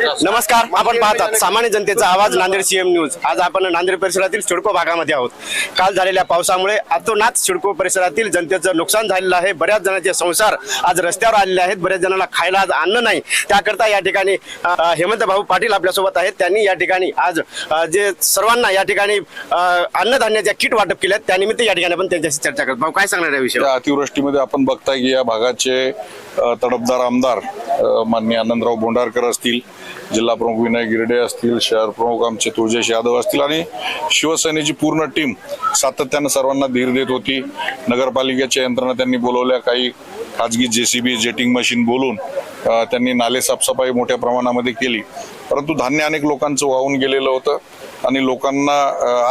नमस्कार आपण पाहतात सामान्य जनतेचा आवाज नांदेड सीएम न्यूज आज आपण नांदेड परिसरातील सिडको भागामध्ये आहोत. काल झालेल्या पावसामुळे अतोनात सिडको परिसरातील जनतेचं नुकसान झालेलं आहे. बऱ्याच जणांचे संसार आज रस्त्यावर आलेले आहेत. बऱ्याच जणांना खायला आज अन्न नाही. त्याकरता या ठिकाणी हेमंत भाऊ पाटील आपल्यासोबत आहेत. त्यांनी या ठिकाणी आज जे सर्वांना या ठिकाणी अन्नधान्याच्या किट वाटप केल्यात त्यानिमित्त या ठिकाणी आपण त्यांच्याशी चर्चा करतो भाऊ काय सांगणार या विषयी अतिवृष्टीमध्ये आपण बघताय की या भागाचे अ, तडफदार आमदार अ, माननीय आनंदराव बोंडारकर असतील. जिल्हा प्रमुख विनय गिरडे असतील शहर प्रमुख आमचे तुळजेश यादव असतील आणि शिवसेनेची पूर्ण टीम सातत्यानं सर्वांना धीर देत होती. नगरपालिकेच्या यंत्रणा त्यांनी बोलवल्या काही खाजगी जेसीबी जेटिंग मशीन बोलून त्यांनी नाले साफसफाई मोठ्या प्रमाणामध्ये केली. परंतु धान्य अनेक लोकांचं वाहून गेलेलं होतं. आणि लोकांना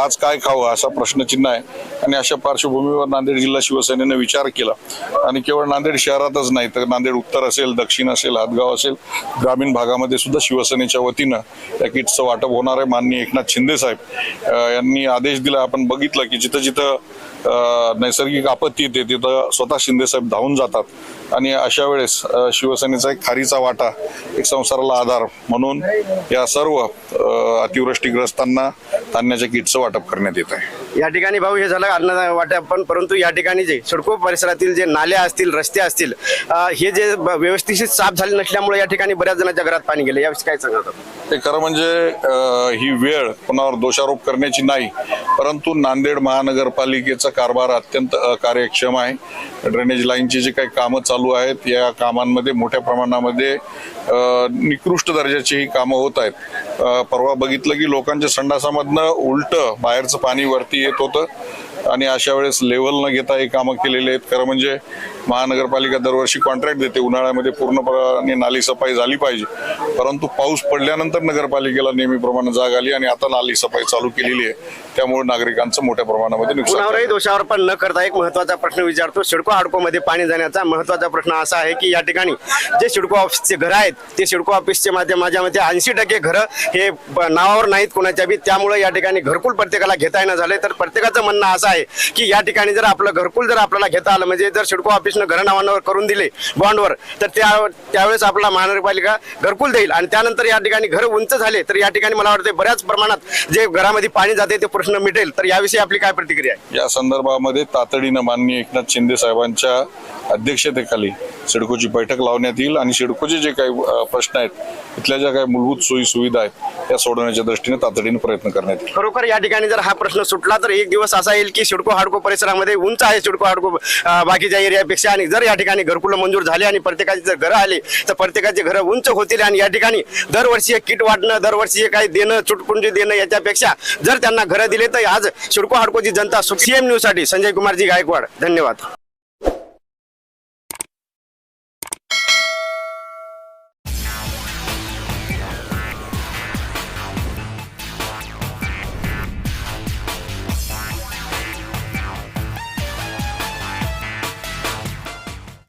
आज काय खावं असा प्रश्नचिन्ह आहे. आणि अशा पार्श्वभूमीवर नांदेड जिल्हा शिवसेनेनं विचार केला. आणि केवळ नांदेड शहरातच नाही तर नांदेड उत्तर असेल दक्षिण असेल हातगाव असेल ग्रामीण भागामध्ये सुद्धा शिवसेनेच्या वतीनं या किटचं वाटप होणार आहे. माननीय एकनाथ शिंदे साहेब यांनी आदेश दिला. आपण बघितलं की जिथं जिथं नैसर्गिक आपत्ती येते तिथं स्वतः शिंदे साहेब धावून जातात. आणि अशा वेळेस शिवसेनेचा एक खारीचा वाटा एक संसाराला आधार म्हणून या सर्व अतिवृष्टीग्रस्तांना धान्याच्या किटचं वाटप करण्यात येत आहे. या ठिकाणी भाऊ हे झालं अन्न वाटप पण परंतु या ठिकाणी जे सिडको परिसरातील जे नाले असतील रस्ते असतील हे जे व्यवस्थित साफ झाले नसल्यामुळे या ठिकाणी बऱ्याच जणांच्या घरात पाणी गेले. याविषयी काय सांगत आपण? ते खरं म्हणजे ही वेळ कोणावर दोषारोप करण्याची नाही. परंतु नांदेड महानगरपालिकेचा कारभार अत्यंत अकार्यक्षम आहे. ड्रेनेज लाईनची जी काही कामं चालू आहेत या कामांमध्ये मोठ्या प्रमाणामध्ये निकृष्ट दर्जाची ही कामं होत आहेत. परवा बघितलं की लोकांच्या संडासामधनं उलटं बाहेरचं पाणी वरती येत होतं. आणि अशा वेळेस लेवल न घेता हे कामं केलेले आहेत. खरं म्हणजे महानगरपालिका दरवर्षी कॉन्ट्रॅक्ट देते. उन्हाळ्यामध्ये पूर्णपणे नाली सफाई झाली पाहिजे. परंतु पाऊस पडल्यानंतर नगरपालिकेला नेहमीप्रमाणे जाग आली आणि आता नाली सफाई चालू केलेली आहे. त्यामुळे नागरिकांचं मोठ्या प्रमाणामध्ये नुकसान दोषावर पण न करता एक महत्त्वाचा प्रश्न विचारतो. सिडको हाडको मध्ये पाणी जाण्याचा महत्त्वाचा प्रश्न असा आहे की या ठिकाणी जे सिडको ऑफिसचे घर आहेत ते सिडको ऑफिसचे माझ्या माझ्या मते ऐंशी टक्के घरं हे नावावर नाहीत कोणाच्या बी. त्यामुळे या ठिकाणी घरकुल प्रत्येकाला घेता येणं झालंय. तर प्रत्येकाचं म्हणणं असं आहे की या ठिकाणी जर आपलं घरकुल जर आपल्याला घेता आलं म्हणजे जर सिडको ऑफिसनं घर करून दिले बॉन्डवर तर त्या त्यावेळेस आपला महानगरपालिका घरकुल देईल. आणि त्यानंतर या ठिकाणी घर उंच झाले तर या ठिकाणी मला वाटतं बऱ्याच प्रमाणात जे घरामध्ये पाणी जाते ते प्रश्न मिटेल. तर याविषयी आपली काय प्रतिक्रिया आहे? या संदर्भामध्ये तातडीनं माननीय एकनाथ शिंदे साहेबांच्या अध्यक्षतेखाली सिडकोची बैठक लावण्यात येईल आणि सिडकोचे जे काही प्रश्न आहेत इथल्या ज्या काही मूलभूत सोयी सुविधा आहेत त्या सोडवण्याच्या दृष्टीने तातडीने प्रयत्न करण्यात येईल. खरोखर या ठिकाणी जर हा प्रश्न सुटला तर एक दिवस असा येईल की सिडको हाडको परिसरामध्ये उंच आहे सिडको हाडको बाकीच्या एरियापेक्षा. आणि जर या ठिकाणी घरकुलं मंजूर झाले आणि प्रत्येकाची जर घरं आली तर प्रत्येकाची घरं उंच होतील आणि या ठिकाणी दरवर्षी किट वाटणं दरवर्षी काही देणं चुटपुंजी देणं याच्यापेक्षा जर त्यांना घरं दिले तर आज सिडको हाडकोची जनता सीएम न्यूजसाठी संजय कुमारजी गायकवाड. धन्यवाद.